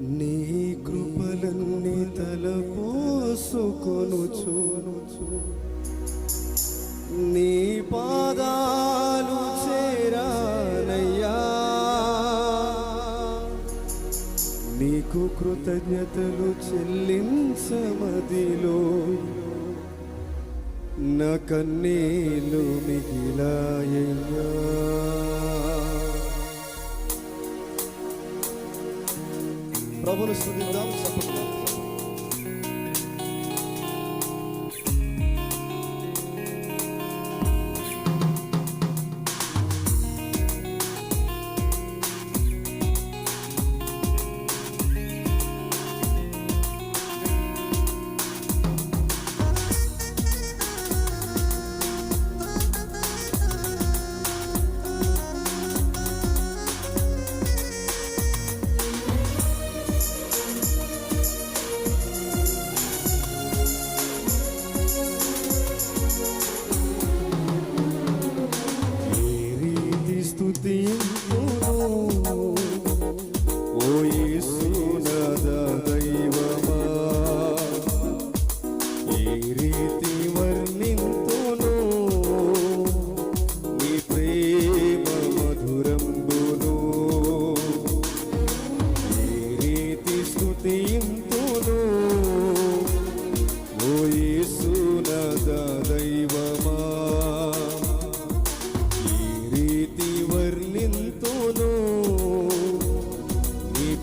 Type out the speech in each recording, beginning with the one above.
నీ కృపలన్నీ తలపోసుకొనుచు నీ పాదాలు చేరానయ్యా నీకు కృతజ్ఞతలు చెల్లించమదిలో. నా కన్నీలు మిగిలాయ్యా Prova nos subir, dá.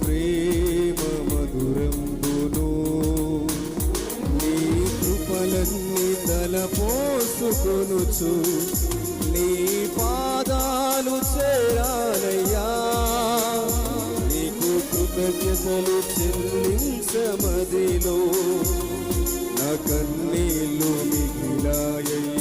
ప్రేమ మధురంబును నీ కృపలన్నీ తలపోసుకొనుచు నీ పాదాలు చేరాలయ్యా. నీకు కృతజ్ఞతలు చెల్లించమదిలో నా కన్నీళ్ళు మిగిలాయ్యా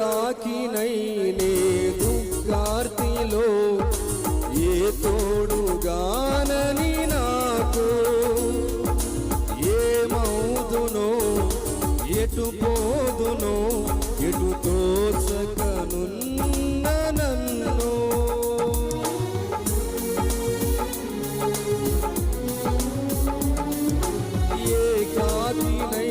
రాకినైనే దుఃఖార్తిలో ఏ తోడుగానని నాకు? ఏమవుదునో ఎటు పోదునో ఎటు తోచకనున్న నన్ను? ఏ కాకినై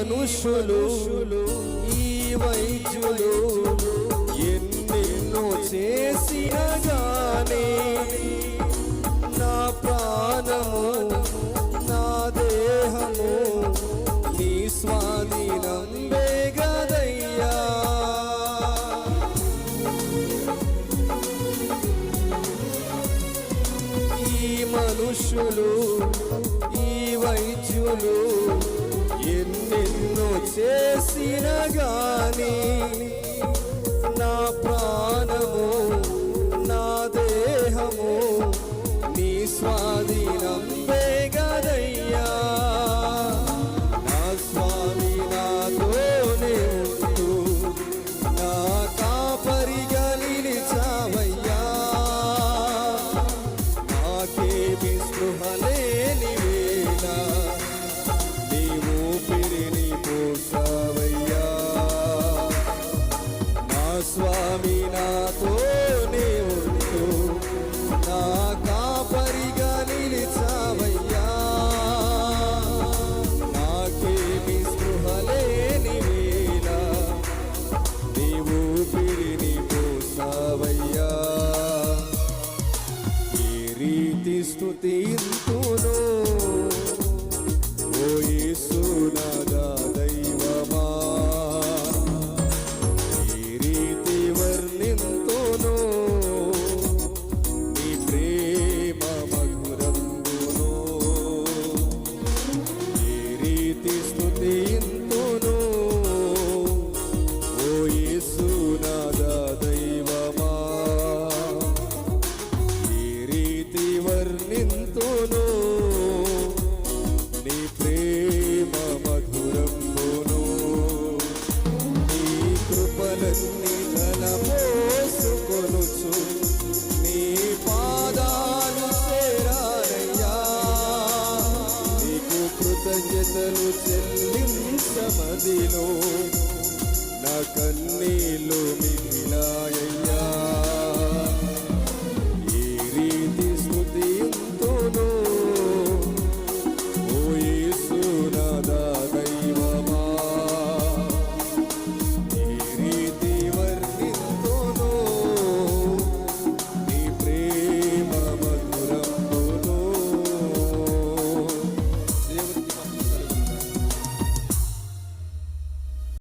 మనుషులు ఈ వైద్యులు ఎన్నెన్నో చేసిన గానీ నా ప్రాణము నా దేహము నీ స్వాధీనం వేగదయ్యా. ఈ మనుషులు ఈ వైద్యులు నిన్ను చేసిన గాని నా ప్రాణము సన్నిధిలో నా కన్నీళ్ళు మిగిలాయ.